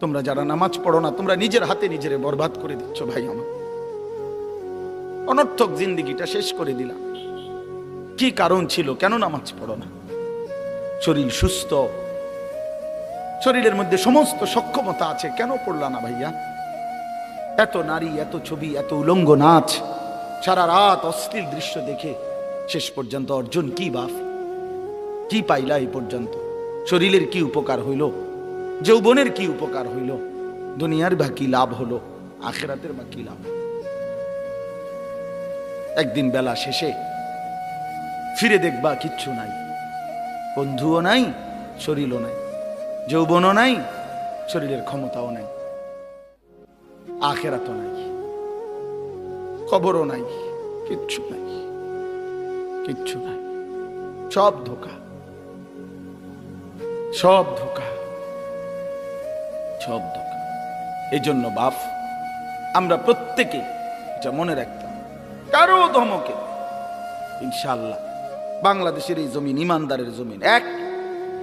তোমরা যারা নামাজ পড়ো না, তোমরা নিজের হাতে নিজেরে বরবাদ করে দিচ্ছ, ভাই আমার। অনর্থক জিন্দিগিটা শেষ করে দিলাম। কি কারণ ছিল? কেন নামাজ পড়ো না? শরীর সুস্থ। শরীরের মধ্যে সমস্ত সক্ষমতা আছে, কেন পড়লা না ভাইয়া? এত নারী, এত ছবি, এত উলঙ্গ নাচ, সারা রাত অশ্লীল দৃশ্য দেখে শেষ পর্যন্ত অর্জন কি বাফ? কি পাইলা এই পর্যন্ত? শরীরের কি উপকার হইল? যৌবনের কি উপকার হইল? দুনিয়ার বা কি লাভ হলো? আখেরাতের বা কি লাভ? একদিন বেলা শেষে ফিরে দেখবা কিচ্ছু নাই। বন্ধুও নাই, শরীরও নাই। যৌবনও নাই, শরীরের ক্ষমতাও নাই। আখেরাতও নাই। খবরও নাই। কিচ্ছু নাই। কিচ্ছু নাই। সব ধোকা। সব ধোকা। সব ধোকা এই জন্য বাপ আমরা প্রত্যেকে এটা মনে রাখতাম কারও ধমকে ইনশাল্লাহ বাংলাদেশের এই জমিন ইমানদারের জমিন এক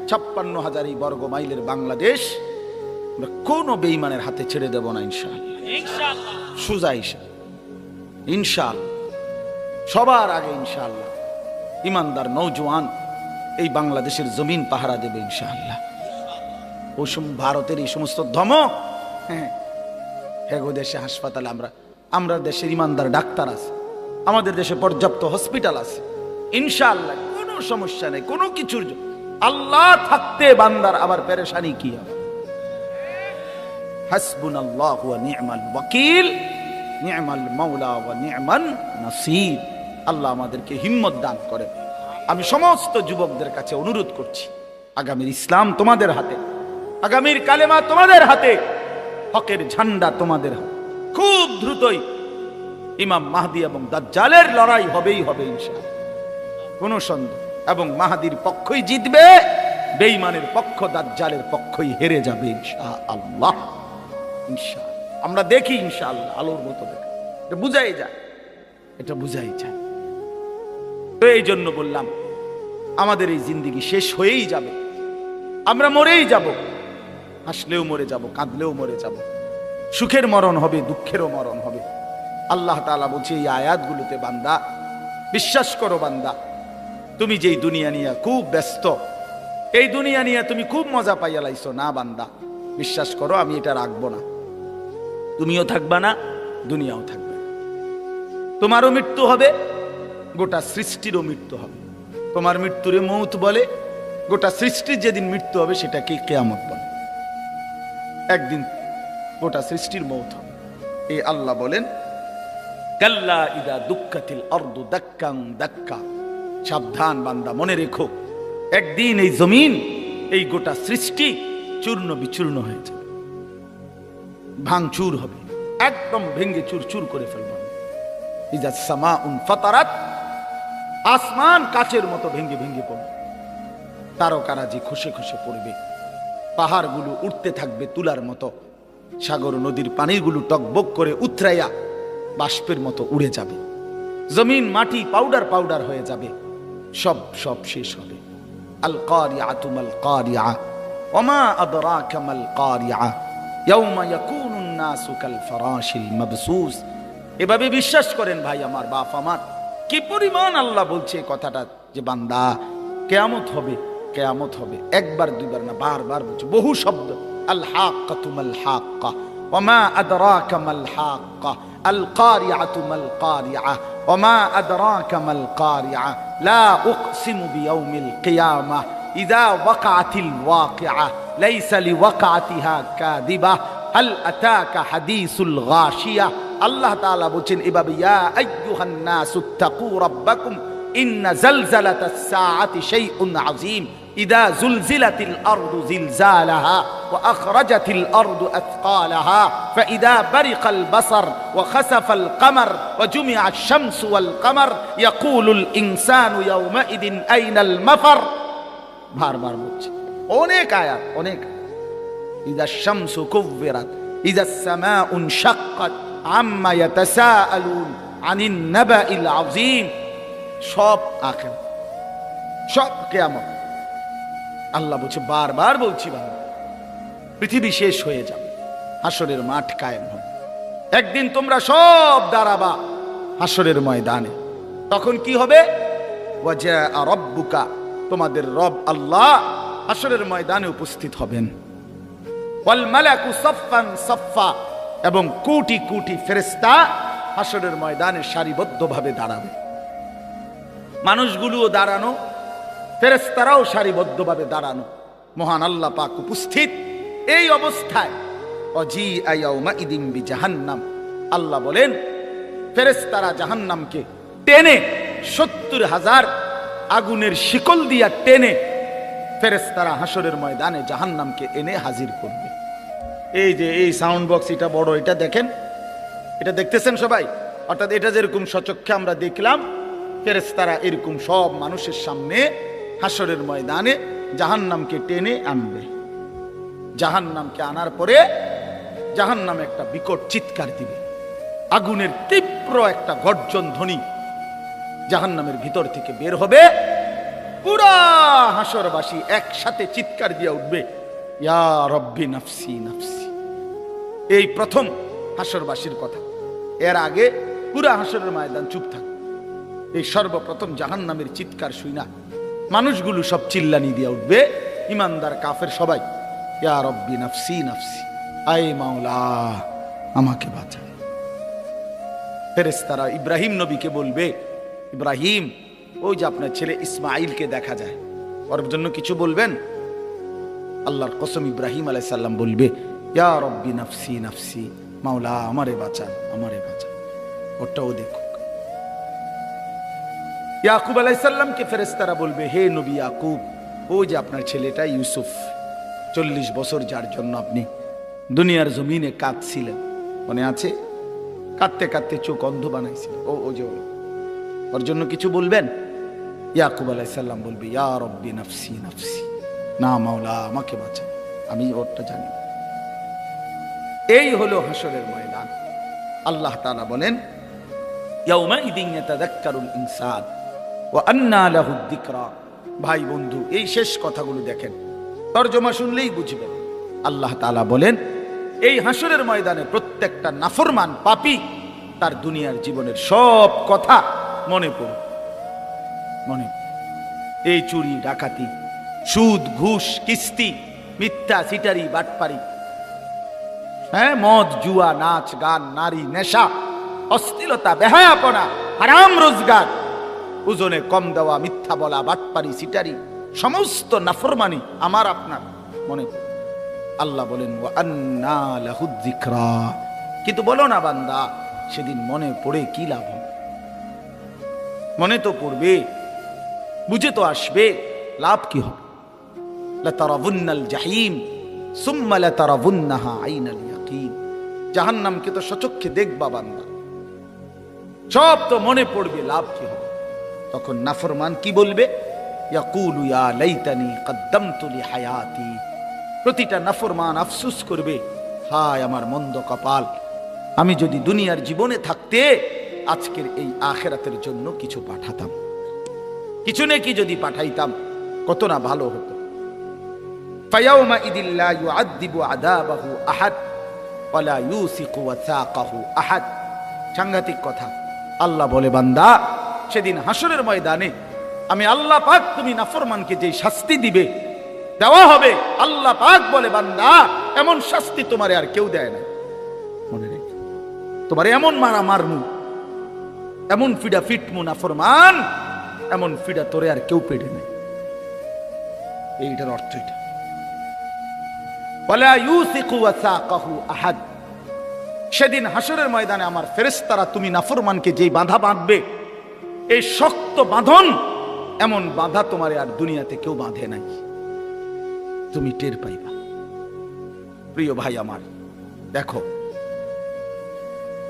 ছাপ্পান্ন হাজার এই বর্গ মাইলের বাংলাদেশ আমরা কোনো বেইমানের হাতে ছেড়ে দেব না ইনশাল্লাহ সুজা হিসাব। ইনশাল্লাহ সবার আগে ইনশাল্লাহ ইমানদার নৌজওয়ান এই বাংলাদেশের জমিন পাহারা দেবে ইনশাআল্লাহ। ওই ভারতের এই সমস্ত ধমক হ্যাঁ। হেগো দেশে হাসপাতালে আমরা। আমরা দেশের ইমানদার ডাক্তার আছে। আমাদের দেশে পর্যাপ্ত হসপিটাল আছে। ইনশাআল্লাহ কোনো সমস্যা নেই, কোনো কিছুর আল্লাহ থাকতে বান্দার আবার পেরেশানি কি হবে? আল্লাহ আমাদেরকে হিম্মত দান করে আমি সমস্ত যুবকদের কাছে অনুরোধ করছি, আগামীর ইসলাম তোমাদের হাতে। আগামীর কালেমা তোমাদের হাতে, হকের ঝান্ডা তোমাদের হাতে। খুব দ্রুতই ইমাম মাহাদি এবং দাজ্জালের লড়াই হবেই হবে ইনশাআল্লাহ। কোনো সন্দেহ এবং মাহাদির পক্ষই জিতবে, বেঈমানের পক্ষ দাজ্জালের পক্ষই হেরে যাবে ইনশা আল্লাহ ইনশা আমরা দেখি ইনশাআল্লাহ আলোর মতো এটা বুঝাই যায়। এটা বুঝাই যায়। তো এই জন্য বললাম, আমাদের এই জিন্দিগি শেষ হয়েই যাবে। আমরা মরেই যাব। হাসলেও মরে যাব, কাঁদলেও মরে যাব। সুখের মরণ হবে, দুঃখেরও মরণ হবে। আল্লাহ তাআলা বলছে, এই আয়াতগুলোতে বান্দা, বিশ্বাস করো বান্দা, তুমি যেই দুনিয়া নিয়ে খুব ব্যস্ত, এই দুনিয়া নিয়ে তুমি খুব মজা পাইয়া লাইছো, না বান্দা, বিশ্বাস করো, আমি এটা রাখব না। তুমিও থাকবা না, দুনিয়াও থাকবে। তোমারও মৃত্যু হবে, গোটা সৃষ্টিরও মৃত্যু হবে। তোমার মৃত্যুরে মৌত বলে, গোটা সৃষ্টির যেদিন মৃত্যু হবে সেটাকে কেয়ামত বলে। একদিন গোটা সৃষ্টির মৌত হবে। এই আল্লাহ বলেন, কাল্লা ইদা দুঃখাতিল অর্ধ দাক্কাং দাক্কা। সাবধান বান্দা, মনে রেখো, একদিন এই জমিন, এই গোটা সৃষ্টি চূর্ণ বিচূর্ণ হয়ে যাবে। ভাঙচুর হবে, একদম ভেঙ্গে চুর চুর করে ফেলবে। ইজা সামা উন ফাতারাত, আসমান কাচের মতো ভেঙ্গে ভেঙ্গে পড়বে। তারকারাজি খসে খসে পড়বে। পাহাড়গুলো উঠতে থাকবে তুলার মতো। সাগর নদীর পানিগুলো টকবক করে উথরাইয়া বাষ্পের মতো উড়ে যাবে। জমিন, মাটি পাউডার পাউডার হয়ে যাবে। সব সব শেষ হবে। আল কারিআতু মাল কারিআ ওমা আদরাকা মাল কারিআ ইয়াউমা ইয়াকুনুন নাসু কাল ফারাশিল মাবসুস। এভাবে বিশ্বাস করেন ভাই আমার বাপ আমার। কি পরিমাণ আল্লাহ বলছে কথাটা যে বান্দা কেয়ামত হবে। কেয়ামত হবে একবার দুইবার না বারবার বলছে বহু শব্দ আল হাক্কাতু মাল হাক্কা ওমা আদরাকা মাল হাক্কা القارعة ما القارعة وما أدراك ما القارعة لا أقسم بيوم القيامة إذا وقعت الواقعة ليس لوقعتها كاذبة هل أتاك حديث الغاشية الله تعالى بوچن إبابي يا أيها الناس اتقوا ربكم إن زلزلة الساعة شيء عظيم إذا زلزلت الأرض زلزالها وأخرجت الأرض أثقالها فإذا برق البصر وخسف القمر وجمع الشمس والقمر يقول الإنسان يومئذ أين المفر بار بار بوچ অনেক আয়াত অনেক إذا الشمس كورت إذا السماء انشقت عما يتساءلون عن النبأ العظيم সব আখের সব কেয়ামত আল্লাহ বলছে, বারবার বলছি বাংলা পৃথিবী শেষ হয়ে যাবে, হাসরের মাঠ কায়েম হবে। একদিন তোমরা সব দাঁড়াবা হাসরের ময়দানে। তখন কি হবে? রব্বুকা, তোমাদের রব আল্লাহ হাসরের ময়দানে উপস্থিত হবেন। এবং কোটি কোটি ফেরেশতা হাসরের ময়দানে সারিবদ্ধভাবে দাঁড়াবে। মানুষগুলোও দাঁড়ানো ফেরেশতারাও সারিবদ্ধভাবে দাঁড়ানো। মহান আল্লাহ পাক উপস্থিত। এই অবস্থায় অজি আয়াউমা ইদিম বি জাহান্নাম আল্লাহ বলেন, ফেরেশতারা জাহান্নামকে টেনে সত্তর হাজার আগুনের শিকল দিয়া টেনে ফেরেস্তারা হাসরের ময়দানে জাহান্নামকে এনে হাজির করবে। এই যে এই সাউন্ড বক্স, এটা বড়, এটা দেখেন? এটা দেখতেছেন সবাই? অর্থাৎ এটা যেরকম সচক্ষে আমরা দেখলাম ফেরেস্তারা এরকম সব মানুষের সামনে হাসরের ময়দানে জাহান্নামকে টেনে আনবে। জাহান্নামকে আনার পরে জাহান্নাম একটা বিকট চিৎকার দিবে। আগুনের তীব্র একটা গর্জন ধ্বনি জাহান্নামের ভিতর থেকে বের হবে। পুরা হাসরবাসী একসাথে চিৎকার দিয়ে উঠবে, ইয়া রব্বি নাফসি নাফসি। এই প্রথম হাসরবাসীর কথা। এর আগে পুরা হাসরের ময়দান চুপ থাক। এই সর্বপ্রথম জাহান্নামের চিৎকার শুই না। মানুষগুলো সব চিল্লানি দিয়ে উঠবে। ইমানদার কাফের সবাই, ইয়া রব্বি নাফসি নাফসি, আয় মাওলা, আমাকে বাঁচা। ফেরেস্তারা ইব্রাহিম নবীকে বলবে, ইব্রাহিম, ওই যে আপনার ছেলে ইসমাইলকে দেখা যায়। ওর জন্য কিছু বলবেন? আল্লাহর কসম ইব্রাহিম আলাইসাল্লাম বলবে, ইয়া রব্বি নাফসি নাফসি, মাওলা, আমারে বাঁচান আমারে বাঁচান ওটাও দেখুক ইয়াকুব আলাইসাল্লামকে ফেরেস্তারা বলবে, হে নবী ইয়াকুব ওই যে আপনার ছেলেটা ইউসুফ, চল্লিশ বছর যার জন্য আপনি দুনিয়ার জমিনে কাঁদছিলেন। মনে আছে? কাঁদতে কাঁদতে চোখ অন্ধ বানাইছিলেন ও ও যে ওর জন্য কিছু বলবেন? ইয়াকুব আলাইসাল্লাম বলবে, ইয়া নাফসি নাফসি, না মাওলা, আমাকে বাঁচান আমি ওরটা জানি এই হলো হাসরের ময়দান। আল্লাহ তালা বলেন ইয়াউমাইযিন ইয়াতাযাক্কারুল ইনসান। ভাই বন্ধু, এই শেষ কথাগুলো দেখেন। তর্জমা শুনলেই বুঝবেন। আল্লাহ তালা বলেন, এই হাসরের ময়দানে প্রত্যেকটা নাফরমান পাপী তার দুনিয়ার জীবনের সব কথা মনে পড়ে মনে এই চুরি, ডাকাতি, সুদ, ঘুষ, কিস্তি, মিথ্যা, সিটারি, বাটপারি হ্যাঁ মদ, জুয়া, নাচ, গান, নারী, নেশা অস্থিরতা বেহায়াপনা, হারাম রোজগার ওজনে কম দেওয়া, মিথ্যা বলা, বাটপারি, সিটারি, সমস্ত নাফরমানি আমার, আপনার। মনে আল্লাহ বলেন। কিন্তু বলো না বান্দা, সেদিন মনে পড়ে কি লাভ মনে তো পড়বে, বুঝে তো আসবে, লাভ কি হবে? লাতারাবুন্নাল জাহিম, সুম্মা লাতারাবুন্নাহা আইনাল ইয়াকিন। জাহান্নামকে তো সচক্ষে দেখবা বান্দা। সব তো মনে পড়বে, লাভ কি হবে? তখন নাফরমান কি বলবে? হায়াতি প্রতিটা নাফরমান আফসুস করবে, হায় আমার মন্দ কপাল, আমি যদি দুনিয়ার জীবনে থাকতে, আজকের এই আখেরাতের জন্য কিছু পাঠাতাম। কিছু নাকি যদি পাঠাইতাম, কত না ভালো হতো। ইদিল্লা সাংঘাতিক কথা, আল্লাহ বলে, বান্দা সেদিন হাসরের ময়দানে আমি আল্লাহ পাক তুমি নাফরমানকে যে শাস্তি দিবে, দেওয়া হবে, আল্লাহ পাক বলে, বান্দা, এমন শাস্তি তোমারে আর কেউ দেয় না। মনে রেখে, তোমারে এমন মারা মারমু, এমন ফিডা ফিটমু নাফরমান, এমন ফিডা তোরে আর কেউ পেড়ে নেই এইটার অর্থ এটা। সেদিন হাসরের ময়দানে আমার ফেরেস্তারা তুমি নাফরমানকে যেই বাঁধা বাঁধবে এই শক্ত বাঁধন। এমন বাঁধা তোমার আর দুনিয়াতে কেউ বাঁধে নাই। তুমি টের পাইবা। প্রিয় ভাই আমার, দেখো।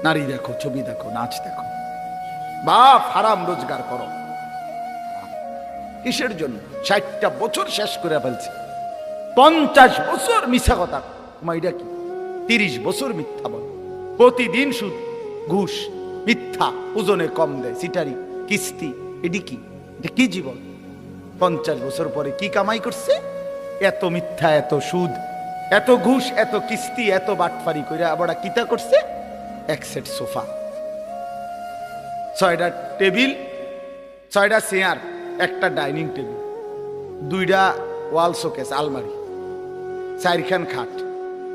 নারী দেখো, ছবি দেখো, নাচ দেখো। বাপ, হারাম রোজগার করো। কিসের জন্য? ষাটটা বছর শেষ করে ফেলছে। পঞ্চাশ বছর মিথ্যা কথা। এটা কি? তিরিশ বছর মিথ্যা বল। প্রতিদিন সুদ ঘুষ, মিথ্যা, ওজনে কম দেয়, সিটারি। কিস্তি এটি কি? এটা কি জীবন? পঞ্চাশ বছর পরে কি কামাই করছে? এত মিথ্যা, এত সুদ, এত ঘুষ, এত কিস্তি, এত বাটফারি করে আবার কিতা করছে? এক সেট সোফা। ছয়টা টেবিল, ছয়টা চেয়ার, একটা ডাইনিং টেবিল, দুইটা ওয়াল শোকেস, আলমারি, চারখান খাট।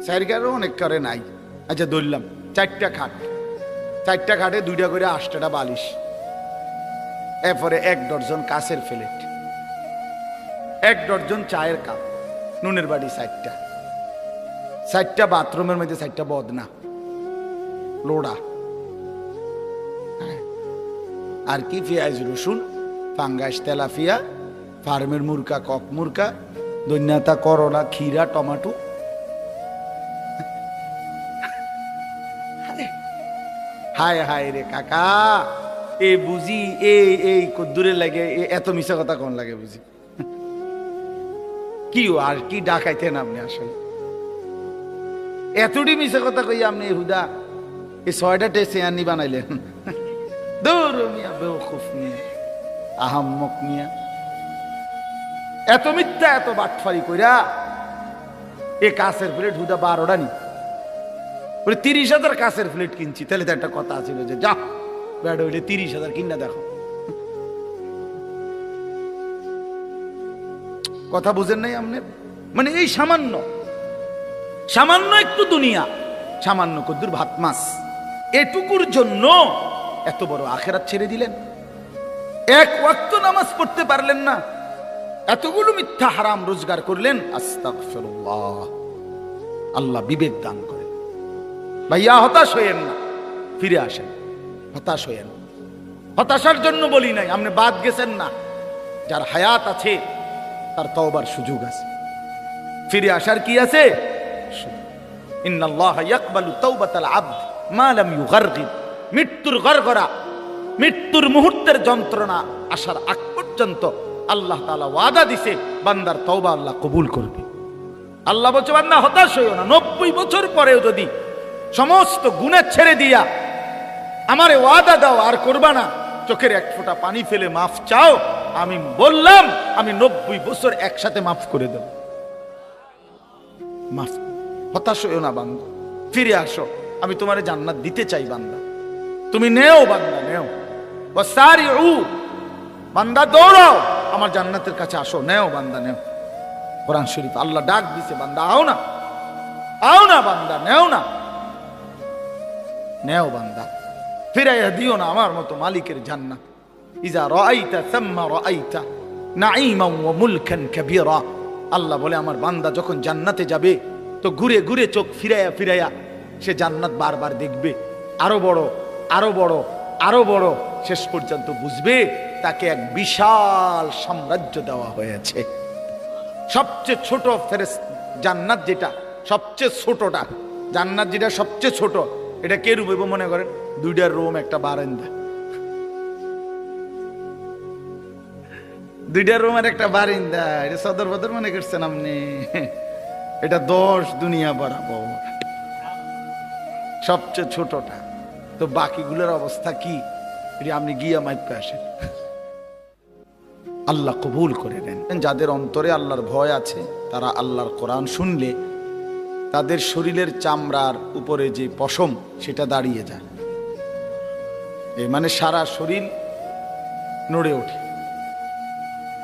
চারখানও অনেক করে নাই। আচ্ছা ধরলাম, চারটা খাট। চারটা খাটে দুইটা করে আটটা বালিশ। এরপরে এক ডর্জন কাছের প্লেট, এক ডর্জন চায়ের কাপ, নুনের বাড়ি চারটা চারটা বাথরুমের মধ্যে চারটা বদনা, লোড়া। হ্যাঁ। আর কি পেঁয়াজ, রসুন ফাঙ্গাস তেলাফিয়া ফার্মের মুরকা, কক মুরকা দৈন্যাতা করলা, ক্ষীরা, টমাটো। হায় হায় রে কাকা। এ বুঝি, এ এই কদ্দুরে লাগে এত মিশা কথা কোন লাগে বুঝি? কি আর কি ডাকাইতেন আপনি আসলে? এতটি মিশা কথা কই আপনি, হুদা? এই ছয়টা টেসে আনি বানাইলেন। দূর মিয়া, বেওকুফ এত মিথ্যা, এত বাটফারি কইরা এ কাছের প্লেট হুদা বারোটা নি। তিরিশ হাজার কাছের প্লেট কিনছি, তাহলে তো একটা কথা ছিল যে, যা। হইলে তিরিশ হাজার কিনা দেখো। কথা বুঝেন নাই আপনি? মানে এই সামান্য সামান্য একটু দুনিয়া, সামান্য কদ্দুর ভাত এটুকুর জন্য এত বড় আখেরাত ছেড়ে দিলেন। এক ওয়াক্ত নামাজ পড়তে পারলেন না। এতগুলো মিথ্যা হারাম রোজগার করলেন। আল্লাহ বিবেক দান করেন। ভাইয়া হতাশ হইয়েন না, ফিরে আসেন। হতাশ হইয়েন। হতাশার জন্য বলি নাই, আপনি বাদ গেছেন না। যার হায়াত আছে, তার তওবার সুযোগ আছে। ফিরে আসার কি আছে? মৃত্যুর গড়গড়া, মৃত্যুর মুহূর্তের যন্ত্রণা আসার আগ পর্যন্ত আল্লাহ তাআলা ওয়াদা দিছে, বান্দার তওবা আল্লাহ কবুল করবে। আল্লাহ বলছে, বান্দা হতাশ হইও না, নব্বই বছর পরেও যদি সমস্ত গুণের ছেড়ে দিয়া আমারে ওয়াদা দাও, আর করবা না। চোখের এক ফোঁটা পানি ফেলে মাফ চাও। আমি বললাম, আমি নব্বই বছর একসাথে মাফ করে দেব। মাফ, হতাশ হইও না বান্দা। ফিরে আসো, আমি তোমারে জান্নাত দিতে চাই বান্দা। তুমি নেও বান্দা, নেও। সারি উ বান্দা দৌড়াও। আমার জান্নাতের কাছে আসো, নেও বান্দা, নেও। কোরআন শরীফ আল্লাহ ডাক দিছে, বান্দা, আও না। আও না বান্দা, নেও না। নেও বান্দা। ফিরাইয়া দিও না আমার মতো মালিকের জান্নাত। ইজা রাআইতা সাম্মা রাআইতা নাঈমান ওয়া মুলকান কাবীরা। আল্লাহ বলে, আমার বান্দা যখন জান্নাতে যাবে, তো ঘুরে ঘুরে চোখ ফিরাইয়া ফিরাইয়া সে জান্নাত বারবার দেখবে। আরও বড় আরও বড় আরও বড়, শেষ পর্যন্ত বুঝবে, তাকে এক বিশাল সাম্রাজ্য দেওয়া হয়েছে। সবচেয়ে ছোট ফেরেস জান্নাত যেটা, সবচেয়ে ছোটটা, জান্নাত যেটা সবচেয়ে ছোট এটা কে রূপ মনে করেন? দুইটা রুম, একটা বারান্দা। দুইটা রুমের একটা বারিন্দা। এটা সদর বদর মনে করছেন আপনি? এটা দশ দুনিয়া বরাবর। সবচেয়ে ছোটটা। তো বাকিগুলোর অবস্থা কি? এটা আপনি গিয়া মাইপে আসেন। আল্লাহ কবুল করে দেন যাদের অন্তরে আল্লাহর ভয় আছে, তারা আল্লাহর কোরআন শুনলে তাদের শরীরের চামড়ার উপরে যে পশম, সেটা দাঁড়িয়ে যায়। এ মানে সারা শরীর নড়ে ওঠে।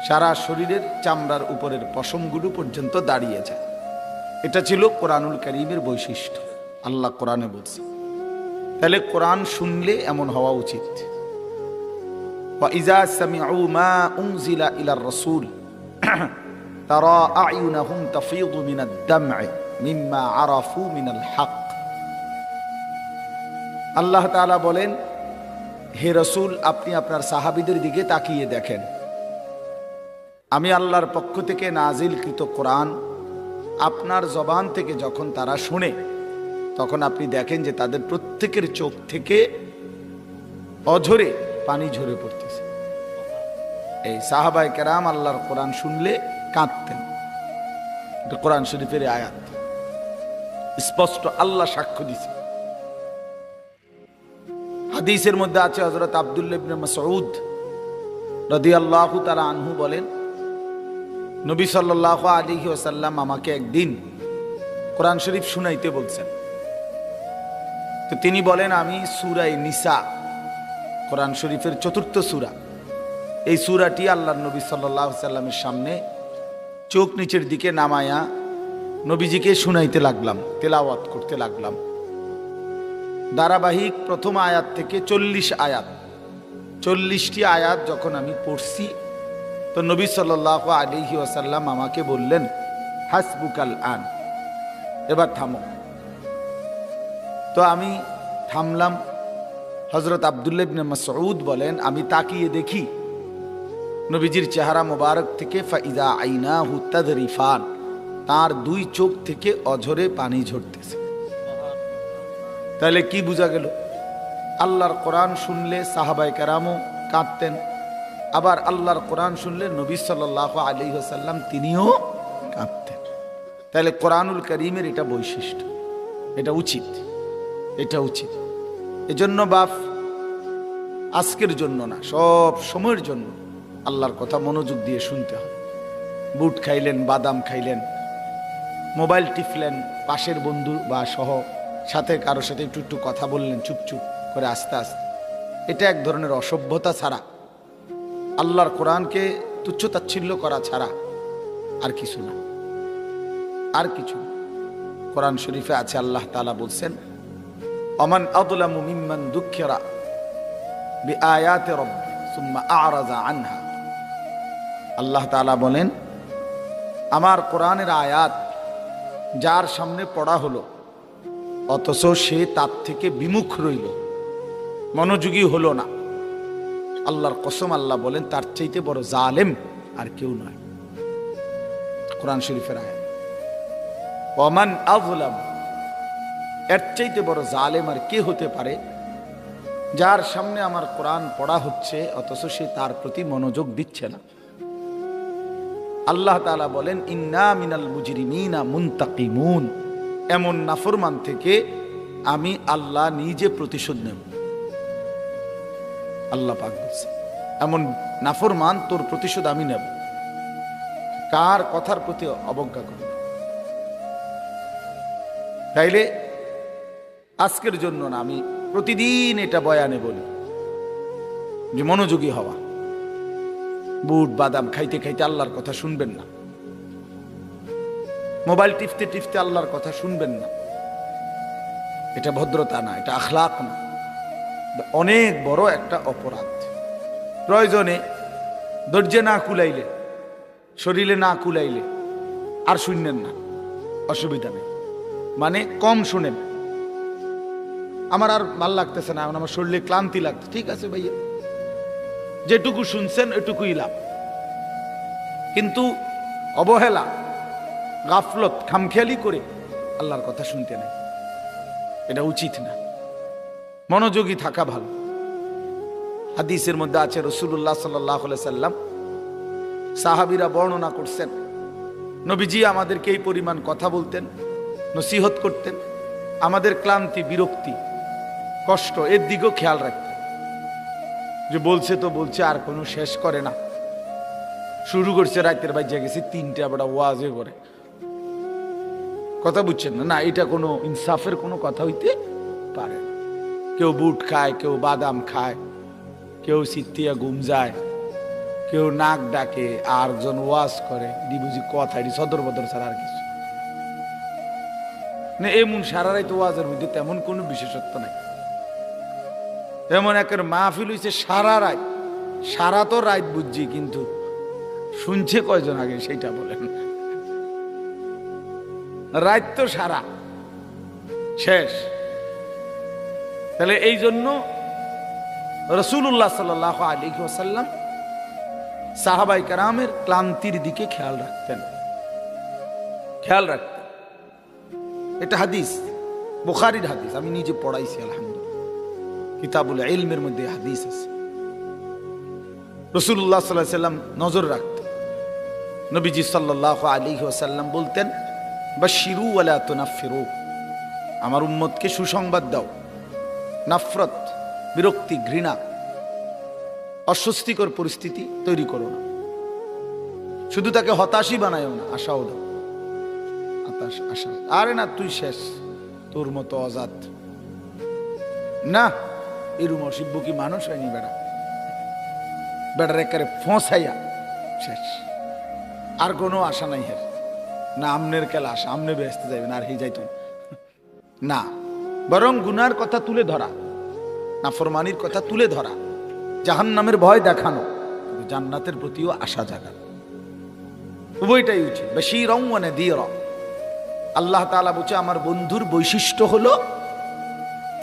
সারা শরীরের চামড়ার উপরের পশমগুলো পর্যন্ত দাঁড়িয়ে যায়। এটা ছিল কোরআনুল করিমের বৈশিষ্ট্য। আল্লাহ কোরআনে বলছে, তাহলে কোরআন শুনলে এমন হওয়া উচিত। ইজা সামিউ মা উংজিলা ইলার রসুল, তারা আইউনাহুম তাফিউদু মিনাদ মিম্মা আরাফু মিনাল হাক। আল্লাহ তালা বলেন, হে রসুল, আপনি আপনার সাহাবিদের দিকে তাকিয়ে দেখেন। আমি আল্লাহর পক্ষ থেকে নাজিলকৃত কোরআন আপনার জবান থেকে যখন তারা শুনে, তখন আপনি দেখেন যে তাদের প্রত্যেকের চোখ থেকে অঝরে পানি ঝরে পড়তেছে। এই সাহাবায় কেরাম আল্লাহর কোরআন শুনলে কাঁদতেন। কোরআন শরীফের আয়াত। স্পষ্ট, আল্লাহ সাক্ষ্য দিছে। হাদিসের মধ্যে আছে হজরত আবদুল্লাহ ইবনে মাসউদ রাদিয়াল্লাহু তাআলা আনহু বলেন, নবী সাল্লাল্লাহু আলাইহি ওয়াসাল্লাম আমাকে একদিন কোরআন শরীফ শুনাইতে বলছেন। তো তিনি বলেন, আমি সুরাই নিসা, কোরআন শরীফের চতুর্থ সুরা। এই সুরাটি আল্লাহ নবী সাল্লাহ সাল্লামের সামনে চোখ নিচের দিকে নামায়া নবীজিকে শুনাইতে লাগলাম, তেলাওয়াত করতে লাগলাম। ধারাবাহিক প্রথম আয়াত থেকে চল্লিশ আয়াত। চল্লিশটি আয়াত যখন আমি পড়ছি, তো নবী সাল্লাহ আলিহি ওয়াসাল্লাম আমাকে বললেন, হাসবুকাল আন। এবার থামো। তো আমি থামলাম। হজরত আবদুল্লাবিন মাসউদ বলেন, আমি তাকিয়ে দেখি, নবীজির চেহারা মোবারক থেকে ফাইদা আইনা হুত্তাদ রিফান তার দুই চোখ থেকে অঝরে পানি ঝরতেছে। তাহলে কি বোঝা গেল? আল্লাহর কোরআন শুনলে সাহাবাই কারামও কাঁদতেন, আবার আল্লাহর কোরআন শুনলে নবী সাল্লাহ আলী হাসাল্লাম তিনিও কাঁদতেন। তাহলে কোরআনুল করিমের এটা বৈশিষ্ট্য, এটা উচিত এটা উচিত। এজন্য বাপ, আজকের জন্য না, সব সময়ের জন্য আল্লাহর কথা মনোযোগ দিয়ে শুনতে হবে বুট খাইলেন, বাদাম খাইলেন মোবাইল টিপলেন পাশের বন্ধু বা সহ সাথে কারও সাথে একটু একটু কথা বললেন চুপচুপ করে আস্তে আস্তে। এটা এক ধরনের অসভ্যতা ছাড়া। আল্লাহর কোরআনকে তুচ্ছতাচ্ছিল্য করা ছাড়া আর কিছু না। আর কিছু। কোরআন শরীফে আছে, আল্লাহ তালা বলছেন, অমান আদলামু মিম্মান দুঃখেরা আল্লাহ বলেন, আমার কোরআনের আয়াত যার সামনে পড়া হলো, অথচ সে তার থেকে বিমুখ রইল। মনোযোগী হলো না। আল্লাহর কসম আল্লাহ বলেন, তার চাইতে বড় জালেম আর কেউ নয়। কোরআন শরীফের আয়াত। ওমান আজলাম এর চাইতে বড় জালেম আর কে হতে পারে? যার সামনে আমার কোরআন পড়া হচ্ছে, অথচ সে তার প্রতি মনোযোগ দিচ্ছে না। আল্লাহ তাআলা বলেন, ইন্না মিনাল মুজরিমিনা মুনতাকিমুন। এমন নাফরমান থেকে আমি আল্লাহ নিজে প্রতিশোধ নেব। আল্লাহ পাক বলছে, এমন নাফরমান তোর প্রতিশোধ আমি নেব। কার কথার প্রতি অবজ্ঞা করবে? তাইলে আজকের জন্য না, আমি প্রতিদিন এটা বয়ানে বলি যে, মনোযোগী হওয়া। বুট, বাদাম খাইতে খাইতে আল্লাহর কথা শুনবেন না। মোবাইল টিপতে টিপতে আল্লাহর কথা শুনবেন না। এটা ভদ্রতা না, এটা আখলাক না। অনেক বড় একটা অপরাধ। প্রয়োজনে ধৈর্যে না কুলাইলে, শরীরে না কুলাইলে আর শুনলেন না। অসুবিধা নেই। মানে কম শুনেন। আমার আর ভালো লাগতেছে না, আমার শরীরে ক্লান্তি লাগতো ঠিক আছে ভাইয়া। যেটুকু শুনছেন, এটুকুই লাভ। কিন্তু অবহেলা, গাফলত, খামখেয়ালি করে আল্লাহর কথা শুনতে নেই। এটা উচিত না। মনোযোগী থাকা ভালো। হাদিসের মধ্যে আছে রসুল্লাহ সাল্লাহ সাল্লাম সাহাবিরা বর্ণনা করছেন, নবীজি আমাদেরকে এই পরিমাণ কথা বলতেন, নসিহত করতেন। আমাদের ক্লান্তি, বিরক্তি, কষ্ট, এর দিকেও খেয়াল রাখতেন। যে বলছে তো বলছে, আর কোনো শেষ করে না। শুরু করছে রাতের বাইজে গেছে তিনটে, আবার ওয়াজে করে কথা বুঝছেন না? না, এটা কোনো ইনসাফের কোনো কথা হইতে পারে কেউ বুট খায়, কেউ বাদাম খায়, কেউ সিত্তিয়া ঘুম যায়, কেউ নাক ডাকে, আর জন ওয়াজ করে এটি বুঝি কথা এটি সদর বদর ছাড়া আর কিছু। না, এমন সারা রাইতে ওয়াজের মধ্যে তেমন কোনো বিশেষত্ব নাই। এমন একের মাহফিল হইছে সারা রাত। সারা তো রাত বুঝছি, কিন্তু শুনছে কয়জন আগে সেইটা বলেন। রাত তো সারা। শেষ। তাহলে এই জন্য রসুল্লাহ সাল আলী ওসাল্লাম সাহাবাই কারামের ক্লান্তির দিকে খেয়াল রাখতেন। খেয়াল রাখতেন। এটা হাদিস, বুখারির হাদিস, আমি নিজে পড়াইছি, আলহামদুলিল্লাহ। কিতাবুল ইলমের মধ্যে হাদিস আছে। রসুল্লাহ সাল্লাহ সাল্লাম নজর রাখতেন। নবীজি সাল্লাহ আলী ওসাল্লাম বলতেন বা শিরু আলা তোনাফিরু আমার উম্মতকে সুসংবাদ দাও। নাফরত, বিরক্তি, ঘৃণা, অস্বস্তিকর পরিস্থিতি তৈরি করো না। শুধু তাকে হতাশই বানায়ও না, আশাও দাও। হতাশ আশা আরে না, তুই শেষ। তোর মতো অজাত। না এরম অসিব্য কি মানুষ হয়নি বেড়া বেড়ার একারে ফোঁসাইয়া। শেষ। আর কোনো আশা নাই হের না আমনের কেলা আশা, আমনে বেসতে যাবেন আর হি যাইত না। বরং গুনার কথা তুলে ধরা না ফরমানির কথা তুলে ধরা জাহান নামের ভয় দেখানো জান্নাতের প্রতিও আশা জাগানো। উভয়টাই উচিত। বেশি রং মানে দিয়ে রং আল্লাহ তালা বলছে, আমার বন্ধুর বৈশিষ্ট্য হলো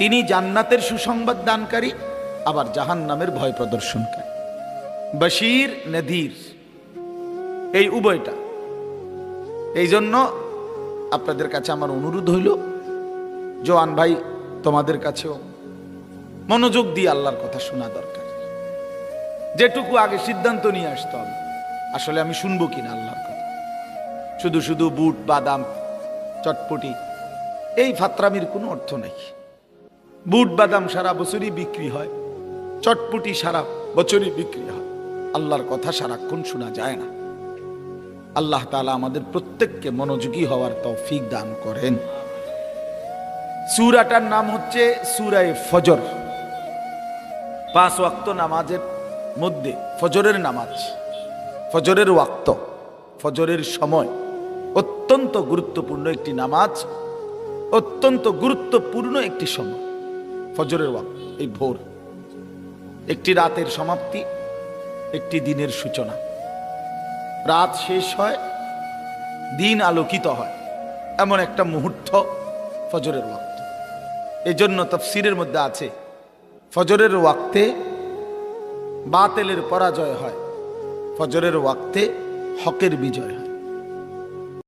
তিনি জান্নাতের সুসংবাদ দানকারী, আবার জাহান নামের ভয় প্রদর্শনকারী। বশির নদীর এই উভয়টা। এই জন্য আপনাদের কাছে আমার অনুরোধ হইল, জোয়ান ভাই, তোমাদের কাছেও মনোযোগ দিয়ে আল্লাহর কথা শোনা দরকার। যেটুকু আগে সিদ্ধান্ত নিয়ে আসতে হবে, আসলে আমি শুনব কিনা আল্লাহর কথা। শুধু শুধু বুট, বাদাম, চটপটি, এই ফাত্রামির কোনো অর্থ নাই। বুট বাদাম সারা বছরই বিক্রি হয়, চটপটি সারা বছরই বিক্রি হয়। আল্লাহর কথা সারাক্ষণ শোনা যায় না। আল্লাহ তাআলা আমাদের প্রত্যেককে মনোযোগী হওয়ার তৌফিক দান করেন। সুরাটার নাম হচ্ছে সুরায় ফজর। পাঁচ ওয়াক্ত নামাজের মধ্যে ফজরের নামাজ, ফজরের ওয়াক্ত, ফজরের সময় অত্যন্ত গুরুত্বপূর্ণ একটি নামাজ, অত্যন্ত গুরুত্বপূর্ণ একটি সময়। ফজরের ওয়াক্ত, এই ভোর। একটি রাতের সমাপ্তি, একটি দিনের সূচনা। রাত শেষ হয়, দিন আলোকিত হয়। এমন একটা মুহূর্ত ফজরের ওয়াক্ত। এই জন্য তফসিরের মধ্যে আছে, ফজরের ওয়াক্তে বাতেলের পরাজয় হয়। ফজরের ওয়াক্তে হকের বিজয় হয়।